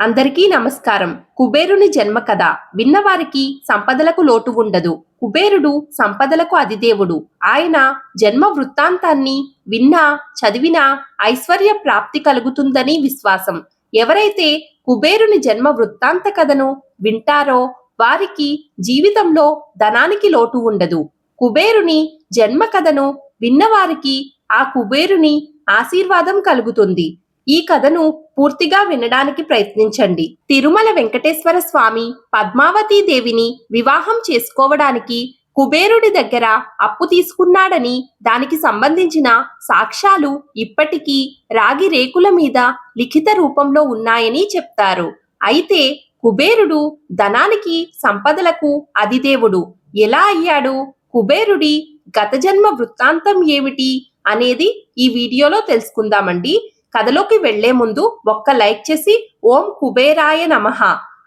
అందరికీ నమస్కారం. కుబేరుని జన్మ కథ. విన్నవారికి సంపదలకు లోటు ఉండదు. కుబేరుడు సంపదలకు అధిదేవుడు. ఆయన జన్మ వృత్తాంతాన్ని విన్నా చదివినా ఐశ్వర్య ప్రాప్తి కలుగుతుందని విశ్వాసం. ఎవరైతే కుబేరుని జన్మ వృత్తాంత కథను వింటారో వారికి జీవితంలో ధనానికి లోటు ఉండదు. కుబేరుని జన్మ కథను విన్నవారికి ఆ కుబేరుని ఆశీర్వాదం కలుగుతుంది. ఈ కథను పూర్తిగా వినడానికి ప్రయత్నించండి. తిరుమల వెంకటేశ్వర స్వామి పద్మావతీ దేవిని వివాహం చేసుకోవడానికి కుబేరుడి దగ్గర అప్పు తీసుకున్నాడని దానికి సంబంధించిన సాక్ష్యాలు ఇప్పటికీ రాగి రేకుల మీద లిఖిత రూపంలో ఉన్నాయని చెప్తారు. అయితే కుబేరుడు ధనానికి సంపదలకు అధిదేవుడు. ఎలా అయ్యాడు? కుబేరుడి గత జన్మ వృత్తాంతం ఏమిటి? అనేది ఈ వీడియోలో తెలుసుకుందామండి. కథలోకి వెళ్ళే ముందు ఒక్క లైక్ చేసి ఓం కుబేరాయ నమః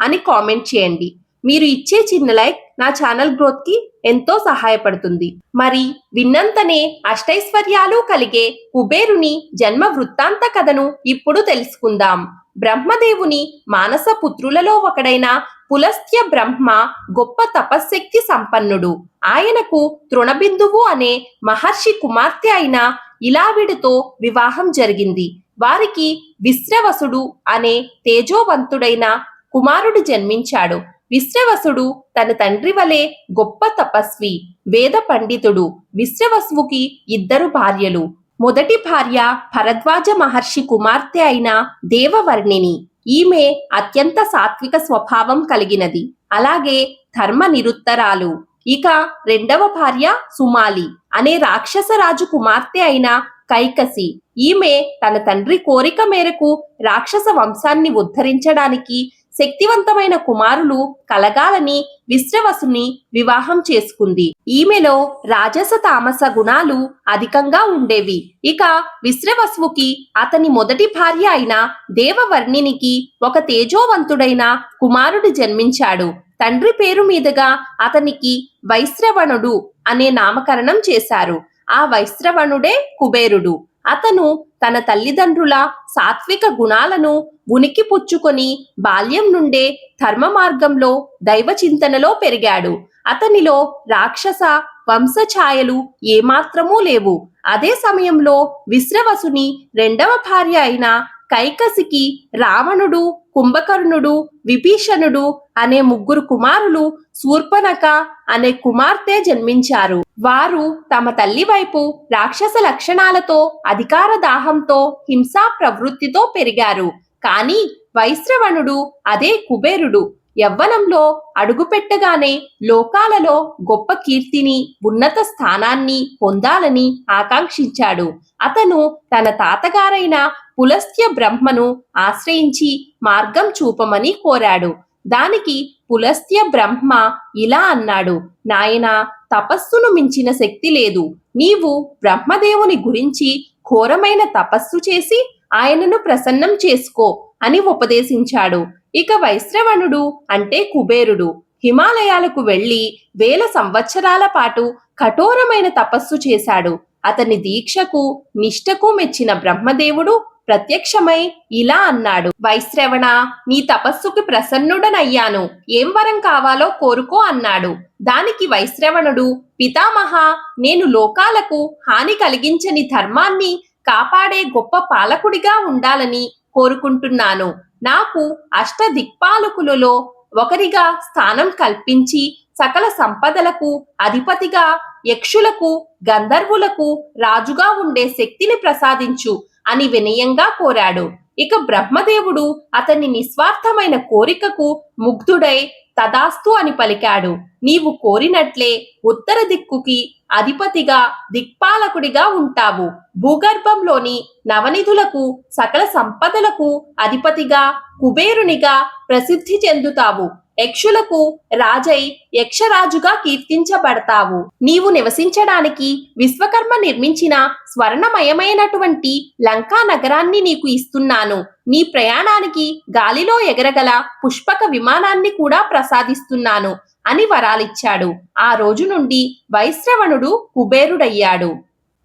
అని కామెంట్ చేయండి. మీరు ఇచ్చే చిన్న లైక్ నా ఛానల్ గ్రోత్కి ఎంతో సహాయపడుతుంది. మరి విన్నంతనే అష్టైశ్వర్యాలు కలిగే కుబేరుని జన్మ వృత్తాంత కథను ఇప్పుడు తెలుసుకుందాం. బ్రహ్మదేవుని మానస పుత్రులలో ఒకడైన పులస్త్య బ్రహ్మ గొప్ప తపశ్శక్తి సంపన్నుడు. ఆయనకు తృణబిందువు అనే మహర్షి కుమార్తె అయిన ఇలావిడితో వివాహం జరిగింది. వారికి విశ్రవసుడు అనే తేజోవంతుడైన కుమారుడు జన్మించాడు. విశ్రవసుడు తన తండ్రి వలె గొప్ప తపస్వి వేద పండితుడు. విశ్రవసువుకి ఇద్దరు భార్యలు. మొదటి భార్య భరద్వాజ మహర్షి కుమార్తె అయిన దేవవర్ణిని. ఈమె అత్యంత సాత్విక స్వభావం కలిగినది. అలాగే ధర్మ నిరుత్తరాలు ఇక రెండవ భార్య సుమాలి అనే రాక్షసరాజు కుమార్తె అయిన కైకసి. ఈమె తన తండ్రి కోరిక మేరకు రాక్షస వంశాన్ని ఉద్ధరించడానికి శక్తివంతమైన కుమారులు కలగాలని విశ్రవసుని వివాహం చేసుకుంది. ఈమెలో రాజస తామస గుణాలు అధికంగా ఉండేవి. ఇక విశ్రవసువుకి అతని మొదటి భార్య అయిన దేవవర్ణినికి ఒక తేజోవంతుడైన కుమారుడు జన్మించాడు. తండ్రి పేరు మీదుగా అతనికి వైశ్రవణుడు అనే నామకరణం చేశారు. ఆ వైశ్రవణుడే కుబేరుడు. అతను తన తల్లిదండ్రుల సాత్విక గుణాలను ఉనికి పుచ్చుకొని బాల్యం నుండే ధర్మ మార్గంలో దైవ చింతనలో పెరిగాడు. అతనిలో రాక్షస వంశఛాయలు ఏమాత్రమూ లేవు. అదే సమయంలో విశ్రవసుని రెండవ భార్య అయిన కైకసికి రావణుడు కుంభకర్ణుడు విభీషణుడు అనే ముగ్గురు కుమారులు శూర్పనక అనే కుమార్తె జన్మించారు. వారు తమ తల్లి వైపు రాక్షస లక్షణాలతో అధికార దాహంతో హింసా ప్రవృత్తితో పెరిగారు. కానీ వైశ్రవణుడు అదే కుబేరుడు. యవ్వనంలో అడుగుపెట్టగానే లోకాలలో గొప్ప కీర్తిని ఉన్నత స్థానాన్ని పొందాలని ఆకాంక్షించాడు. అతను తన తాతగారైన పులస్త్య బ్రహ్మను ఆశ్రయించి మార్గం చూపమని కోరాడు. దానికి పులస్త్య బ్రహ్మ ఇలా అన్నాడు నాయనా తపస్సును మించిన శక్తి లేదు. నీవు బ్రహ్మదేవుని గురించి ఘోరమైన తపస్సు చేసి ఆయనను ప్రసన్నం చేసుకో అని ఉపదేశించాడు. ఇక వైశ్రవణుడు అంటే కుబేరుడు. హిమాలయాలకు వెళ్ళి వేల సంవత్సరాల పాటు కఠోరమైన తపస్సు చేశాడు. అతని దీక్షకు నిష్టకు మెచ్చిన బ్రహ్మదేవుడు ప్రత్యక్షమై ఇలా అన్నాడు. వైశ్రవణ నీ తపస్సుకి ప్రసన్నుడనయ్యాను. ఏం వరం కావాలో కోరుకో అన్నాడు. దానికి వైశ్రవణుడు పితామహ నేను లోకాలకు హాని కలిగించని ధర్మాన్ని కాపాడే గొప్ప పాలకుడిగా ఉండాలని కోరుకుంటున్నాను. నాకు అష్ట దిక్పాలకులలో ఒకరిగా స్థానం కల్పించి సకల సంపదలకు అధిపతిగా యక్షులకు గంధర్వులకు రాజుగా ఉండే శక్తిని ప్రసాదించు. అని వినయంగా కోరాడు. ఇక బ్రహ్మదేవుడు అతని నిస్వార్థమైన కోరికకు ముగ్ధుడై తదాస్తు అని పలికాడు. నీవు కోరినట్లే ఉత్తర దిక్కుకి అధిపతిగా దిక్పాలకుడిగా ఉంటావు. భూగర్భంలోని నవనిధులకు సకల సంపదలకు అధిపతిగా కుబేరునిగా ప్రసిద్ధి చెందుతావు. యక్షులకు రాజై యక్షరాజుగా కీర్తించబడతావు. నీవు నివసించడానికి విశ్వకర్మ నిర్మించిన స్వర్ణమయమైనటువంటి లంకా నగరాన్ని నీకు ఇస్తున్నాను. నీ ప్రయాణానికి గాలిలో ఎగరగల పుష్పక విమానాన్ని కూడా ప్రసాదిస్తున్నాను అని వరాలిచ్చాడు. ఆ రోజు నుండి వైశ్రవణుడు కుబేరుడయ్యాడు.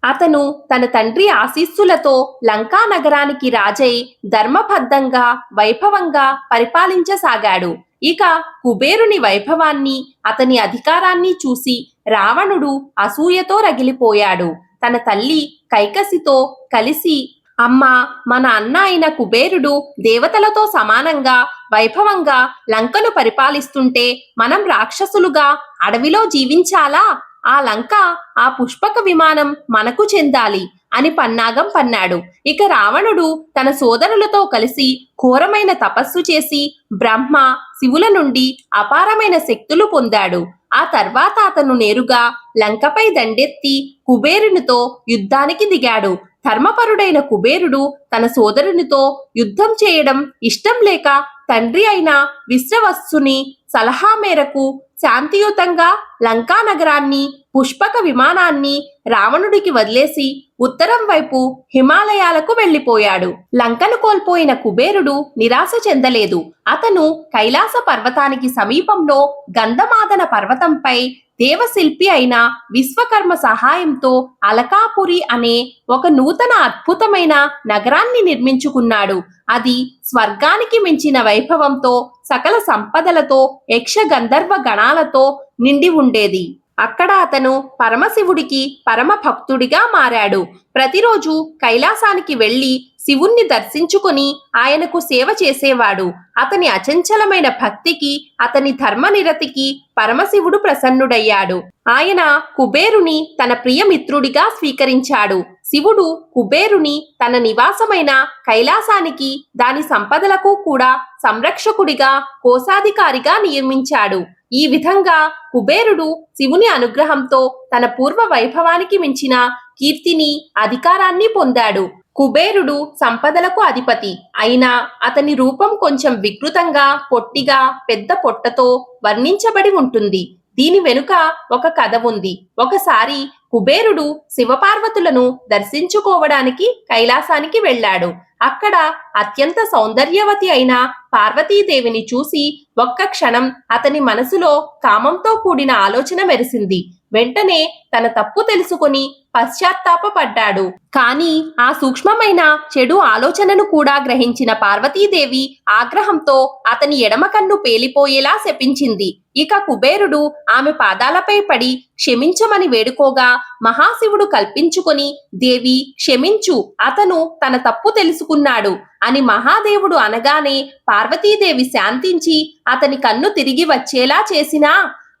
అతను తన తండ్రి ఆశీస్సులతో లంకా నగరానికి రాజై ధర్మబద్ధంగా వైభవంగా పరిపాలించసాగాడు. ఇక కుబేరుని వైభవాన్ని అతని అధికారాన్ని చూసి రావణుడు అసూయతో రగిలిపోయాడు. తన తల్లి కైకసితో కలిసి అమ్మా మన అన్న అయిన కుబేరుడు దేవతలతో సమానంగా వైభవంగా లంకను పరిపాలిస్తుంటే మనం రాక్షసులుగా అడవిలో జీవించాలా? ఆ లంక ఆ పుష్పక విమానం మనకు చెందాలి. అని పన్నాగం పన్నాడు. ఇక రావణుడు తన సోదరులతో కలిసి ఘోరమైన తపస్సు చేసి బ్రహ్మ శివుల నుండి అపారమైన శక్తులు పొందాడు. ఆ తర్వాత అతను నేరుగా లంకపై దండెత్తి కుబేరునితో యుద్ధానికి దిగాడు. ధర్మపరుడైన కుబేరుడు తన సోదరునితో యుద్ధం చేయడం ఇష్టం లేక తండ్రి అయిన విశ్రవస్సుని సలహా మేరకు శాంతియుతంగా లంకా నగరాన్ని పుష్పక విమానాన్ని రావణుడికి వదిలేసి ఉత్తరం వైపు హిమాలయాలకు వెళ్ళిపోయాడు లంకను కోల్పోయిన కుబేరుడు నిరాశ చెందలేదు. అతను కైలాస పర్వతానికి సమీపంలో గంధమాదన పర్వతంపై దేవశిల్పి అయిన విశ్వకర్మ సహాయంతో అలకాపురి అనే ఒక నూతన అద్భుతమైన నగరాన్ని నిర్మించుకున్నాడు. అది స్వర్గానికి మించిన వైభవంతో సకల సంపదలతో యక్ష గంధర్వ గణాలతో నిండి ఉండేది. అక్కడ అతను పరమశివుడికి పరమ భక్తుడిగా మారాడు. ప్రతిరోజు కైలాసానికి వెళ్ళి శివుణ్ణి దర్శించుకొని ఆయనకు సేవ చేసేవాడు. అతని అచంచలమైన భక్తికి అతని ధర్మనిరతికి పరమశివుడు ప్రసన్నుడయ్యాడు. ఆయన కుబేరుని తన ప్రియమిత్రుడిగా స్వీకరించాడు. శివుడు కుబేరుని తన నివాసమైన కైలాసానికి దాని సంపదలకు కూడా సంరక్షకుడిగా కోశాధికారిగా నియమించాడు. ఈ విధంగా కుబేరుడు శివుని అనుగ్రహంతో తన పూర్వ వైభవానికి మించిన కీర్తిని అధికారాన్ని పొందాడు. కుబేరుడు సంపదలకు అధిపతి. అయినా అతని రూపం కొంచెం వికృతంగా పొట్టిగా పెద్ద పొట్టతో వర్ణించబడి ఉంటుంది. దీని వెనుక ఒక కథ ఉంది. ఒకసారి కుబేరుడు శివపార్వతులను దర్శించుకోవడానికి కైలాసానికి వెళ్ళాడు. అక్కడ అత్యంత సౌందర్యవతి అయిన పార్వతీదేవిని చూసి ఒక్క క్షణం అతని మనసులో కామంతో కూడిన ఆలోచన మెరిసింది. వెంటనే తన తప్పు తెలుసుకుని పశ్చాత్తాపపడ్డాడు. కానీ ఆ సూక్ష్మమైన చెడు ఆలోచనను కూడా గ్రహించిన పార్వతీదేవి ఆగ్రహంతో అతని ఎడమ కన్ను పేలిపోయేలా శపించింది. ఇక కుబేరుడు ఆమె పాదాలపై పడి క్షమించమని వేడుకోగా మహాశివుడు కల్పించుకొని దేవి క్షమించు. అతను తన తప్పు తెలుసుకున్నాడు. అని మహాదేవుడు అనగానే పార్వతీదేవి శాంతించి అతని కన్ను తిరిగి వచ్చేలా చేసినా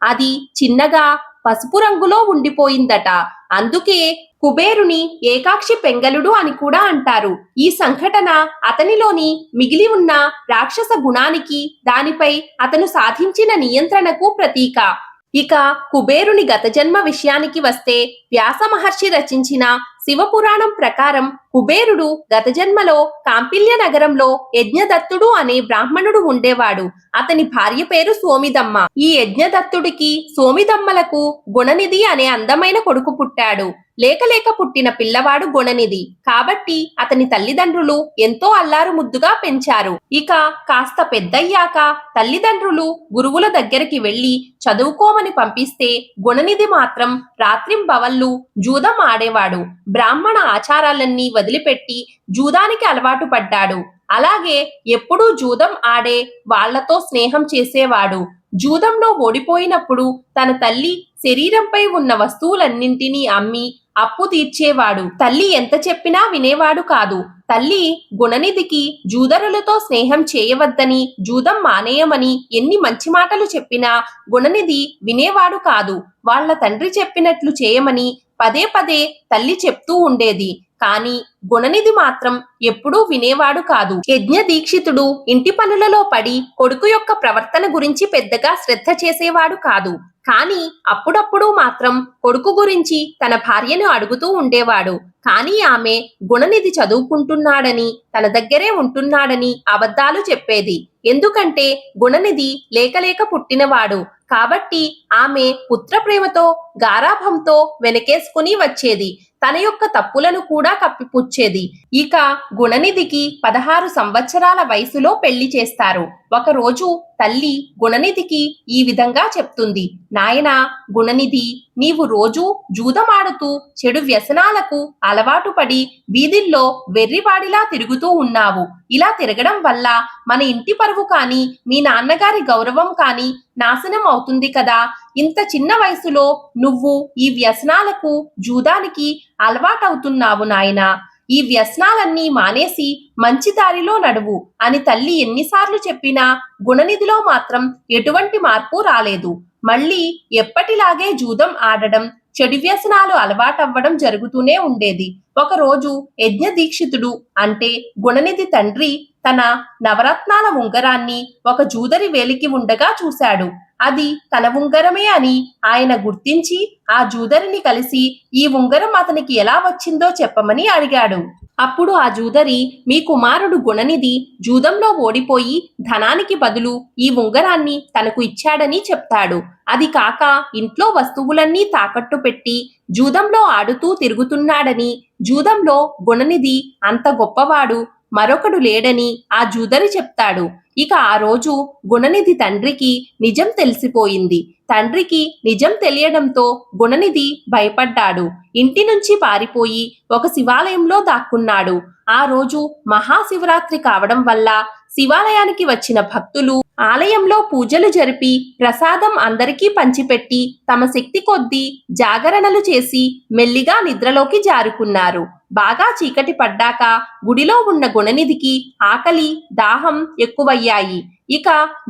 అది చిన్నగా పసుపు రంగులో ఉండిపోయిందట. అందుకే కుబేరుని ఏకాక్షి పెంగలుడు అని కూడా అంటారు. ఈ సంఘటన అతనిలోని మిగిలి ఉన్న రాక్షస గుణానికి దానిపై అతను సాధించిన నియంత్రణకు ప్రతీక. ఇక కుబేరుని గత జన్మ విషయానికి వస్తే వ్యాస మహర్షి రచించిన శివపురాణం ప్రకారం కుబేరుడు గత జన్మలో కాంపిల్య నగరంలో యజ్ఞదత్తుడు అనే బ్రాహ్మణుడు ఉండేవాడు. అతని భార్య పేరు సోమిదమ్మ. ఈ యజ్ఞదత్తుడికి సోమిదమ్మలకు గుణనిధి అనే అందమైన కొడుకు పుట్టాడు. లేకలేక పుట్టిన పిల్లవాడు గుణనిధి. కాబట్టి అతని తల్లిదండ్రులు ఎంతో అల్లారు ముద్దుగా పెంచారు. ఇక కాస్త పెద్దయ్యాక తల్లిదండ్రులు గురువుల దగ్గరికి వెళ్ళి చదువుకోమని పంపిస్తే గుణనిధి మాత్రం రాత్రింబవళ్ళు జూదం ఆడేవాడు. బ్రాహ్మణ ఆచారాలన్నీ వదిలిపెట్టి జూదానికి అలవాటు పడ్డాడు. అలాగే ఎప్పుడూ జూదం ఆడే వాళ్ళతో స్నేహం చేసేవాడు. జూదంలో ఓడిపోయినప్పుడు తన తల్లి శరీరంపై ఉన్న వస్తువులన్నింటినీ అమ్మి అప్పు తీర్చేవాడు. తల్లి ఎంత చెప్పినా వినేవాడు కాదు. తల్లి గుణనిధికి జూదరులతో స్నేహం చేయవద్దని జూదం మానేయమని ఎన్ని మంచి మాటలు చెప్పినా గుణనిధి వినేవాడు కాదు. వాళ్ళ తండ్రి చెప్పినట్లు చేయమని పదే పదే తల్లి చెప్తూ ఉండేది. కానీ గుణనిధి మాత్రం ఎప్పుడూ వినేవాడు కాదు. యజ్ఞ దీక్షితుడు ఇంటి పనులలో పడి కొడుకు యొక్క ప్రవర్తన గురించి పెద్దగా శ్రద్ధ చేసేవాడు కాదు. కానీ అప్పుడప్పుడు మాత్రం కొడుకు గురించి తన భార్యను అడుగుతూ ఉండేవాడు. కానీ ఆమె గుణనిధి చదువుకుంటున్నాడని తన దగ్గరే ఉంటున్నాడని అబద్ధాలు చెప్పేది. ఎందుకంటే గుణనిధి లేకలేక పుట్టినవాడు. కాబట్టి ఆమె పుత్ర ప్రేమతో గారాభంతో వెనకేసుకుని వచ్చేది. తన యొక్క తప్పులను కూడా కప్పిపుచ్చేది. ఇక గుణనిధికి పదహారు సంవత్సరాల వయసులో పెళ్ళి చేస్తారు. ఒకరోజు తల్లి గుణనిధికి ఈ విధంగా చెప్తుంది. నాయనా గుణనిధి నీవు రోజూ జూదమాడుతూ చెడు వ్యసనాలకు అలవాటు పడి వీధుల్లో వెర్రివాడిలా తిరుగుతూ ఉన్నావు. ఇలా తిరగడం వల్ల మన ఇంటి పరువు కాని మీ నాన్నగారి గౌరవం కాని నాశనం అవుతుంది కదా. ఇంత చిన్న వయసులో నువ్వు ఈ వ్యసనాలకు జూదానికి అలవాటవుతున్నావు నాయనా. ఈ వ్యసనాలన్నీ మానేసి మంచి దారిలో నడువు అని తల్లి ఎన్నిసార్లు చెప్పినా గుణనిధిలో మాత్రం ఎటువంటి మార్పు రాలేదు. మళ్ళీ ఎప్పటిలాగే జూదం ఆడడం చెడు వ్యసనాలు అలవాటవ్వడం జరుగుతూనే ఉండేది. ఒకరోజు యజ్ఞ దీక్షితుడు అంటే గుణనిధి తండ్రి తన నవరత్నాల ఉంగరాన్ని ఒక జూదరి వేలికి ఉండగా చూశాడు. అది తన ఉంగరమే అని ఆయన గుర్తించి ఆ జూదరిని కలిసి ఈ ఉంగరం అతనికి ఎలా వచ్చిందో చెప్పమని అడిగాడు. అప్పుడు ఆ జూదరి మీ కుమారుడు గుణనిధి జూదంలో ఓడిపోయి ధనానికి బదులు ఈ ఉంగరాన్ని తనకు ఇచ్చాడని చెప్తాడు. అది కాక ఇంట్లో వస్తువులన్నీ తాకట్టు పెట్టి జూదంలో ఆడుతూ తిరుగుతున్నాడని జూదంలో గుణనిధి అంత గొప్పవాడు మరొకడు లేడని ఆ జూదరి చెప్తాడు. ఇక ఆ రోజు గుణనిధి తండ్రికి నిజం తెలిసిపోయింది. తండ్రికి నిజం తెలియడంతో గుణనిధి భయపడ్డాడు. ఇంటి నుంచి పారిపోయి ఒక శివాలయంలో దాక్కున్నాడు. ఆ రోజు మహాశివరాత్రి కావడం వల్ల శివాలయానికి వచ్చిన భక్తులు ఆలయంలో పూజలు జరిపి ప్రసాదం అందరికీ పంచిపెట్టి తమ శక్తి కొద్దీ జాగరణలు చేసి మెల్లిగా నిద్రలోకి జారుకున్నారు. బాగా చీకటి పడ్డాక గుడిలో ఉన్న గుణనిధికి ఆకలి దాహం ఎక్కువయ్యాయి. ఇక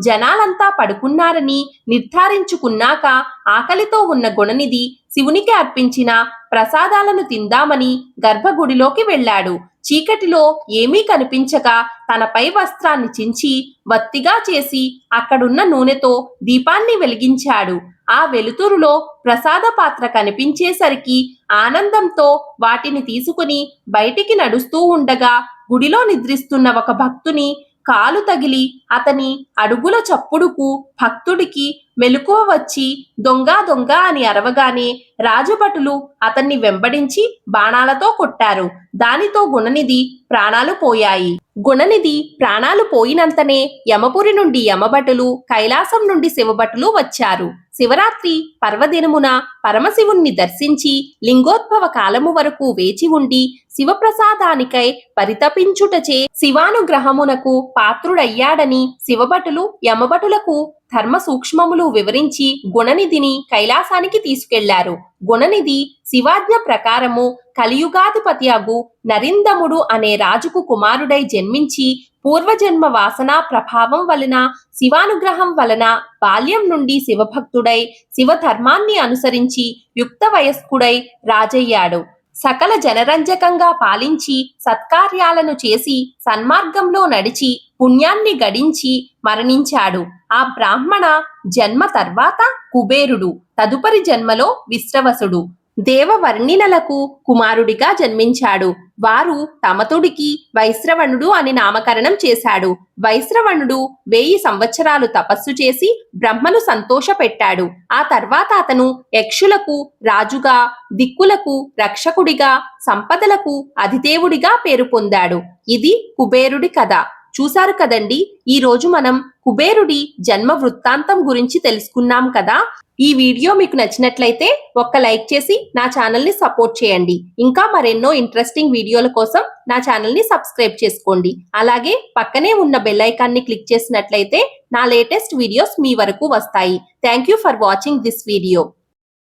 జనాలంతా పడుకున్నారని నిర్ధారించుకున్నాక ఆకలితో ఉన్న గుణనిధి శివునికి అర్పించిన ప్రసాదాలను తిందామని గర్భగుడిలోకి వెళ్ళాడు. చీకటిలో ఏమీ కనిపించక తనపై వస్త్రాన్ని చించి వత్తిగా చేసి అక్కడున్న నూనెతో దీపాన్ని వెలిగించాడు. ఆ వెలుతురులో ప్రసాద పాత్ర కనిపించేసరికి ఆనందంతో వాటిని తీసుకుని బయటికి నడుస్తూ ఉండగా గుడిలో నిద్రిస్తున్న ఒక భక్తుని కాలు తగిలి అతని అడుగుల చప్పుడుకు భక్తుడికి మెలకువ వచ్చి దొంగ దొంగ అని అరవగానే రాజభటులు అతన్ని వెంబడించి బాణాలతో కొట్టారు. దానితో గుణనిధి ప్రాణాలు పోయాయి. గుణనిధి ప్రాణాలు పోయినంతనే యమపురి నుండి యమభటులు కైలాసం నుండి శివభటులు వచ్చారు. శివరాత్రి పర్వదినమున పరమశివుణ్ణి దర్శించి లింగోద్భవ కాలము వరకు వేచి ఉండి శివప్రసాదానికై పరితపించుటచే శివానుగ్రహమునకు పాత్రుడయ్యాడని శివభటులు యమభటులకు ధర్మ సూక్ష్మములు వివరించి గుణనిధిని కైలాసానికి తీసుకెళ్ళారు. గుణనిధి శివాజ్ఞ ప్రకారము కలియుగాధిపతి అగు నరిందముడు అనే రాజుకు కుమారుడై జన్మించి పూర్వజన్మ వాసన ప్రభావం వలన శివానుగ్రహం వలన బాల్యం నుండి శివభక్తుడై శివధర్మాన్ని అనుసరించి యుక్త వయస్కుడై రాజయ్యాడు. సకల జనరంజకంగా పాలించి సత్కార్యాలను చేసి సన్మార్గంలో నడిచి పుణ్యాన్ని గడించి మరణించాడు. ఆ బ్రాహ్మణ జన్మ తర్వాత కుబేరుడు తదుపరి జన్మలో విశ్రవసుడు. దేవవర్ణినలకు కుమారుడిగా జన్మించాడు. వారు తమతుడికి వైశ్రవణుడు అని నామకరణం చేశాడు. వైశ్రవణుడు వెయ్యి సంవత్సరాలు తపస్సు చేసి బ్రహ్మను సంతోషపెట్టాడు. ఆ తర్వాత అతను యక్షులకు రాజుగా దిక్కులకు రక్షకుడిగా సంపదలకు అధిదేవుడిగా పేరు పొందాడు. ఇది కుబేరుడి కథ. చూశారు కదండి? ఈ రోజు మనం కుబేరుడి జన్మ వృత్తాంతం గురించి తెలుసుకున్నాం కదా? ఈ వీడియో మీకు నచ్చినట్లయితే ఒక్క లైక్ చేసి నా ఛానల్ని సపోర్ట్ చేయండి. ఇంకా మరెన్నో ఇంట్రెస్టింగ్ వీడియోల కోసం నా ఛానల్ని సబ్స్క్రైబ్ చేసుకోండి. అలాగే పక్కనే ఉన్న బెల్ ఐకాన్ని క్లిక్ చేసినట్లయితే నా లేటెస్ట్ వీడియోస్ మీ వరకు వస్తాయి. Thank you for watching this video.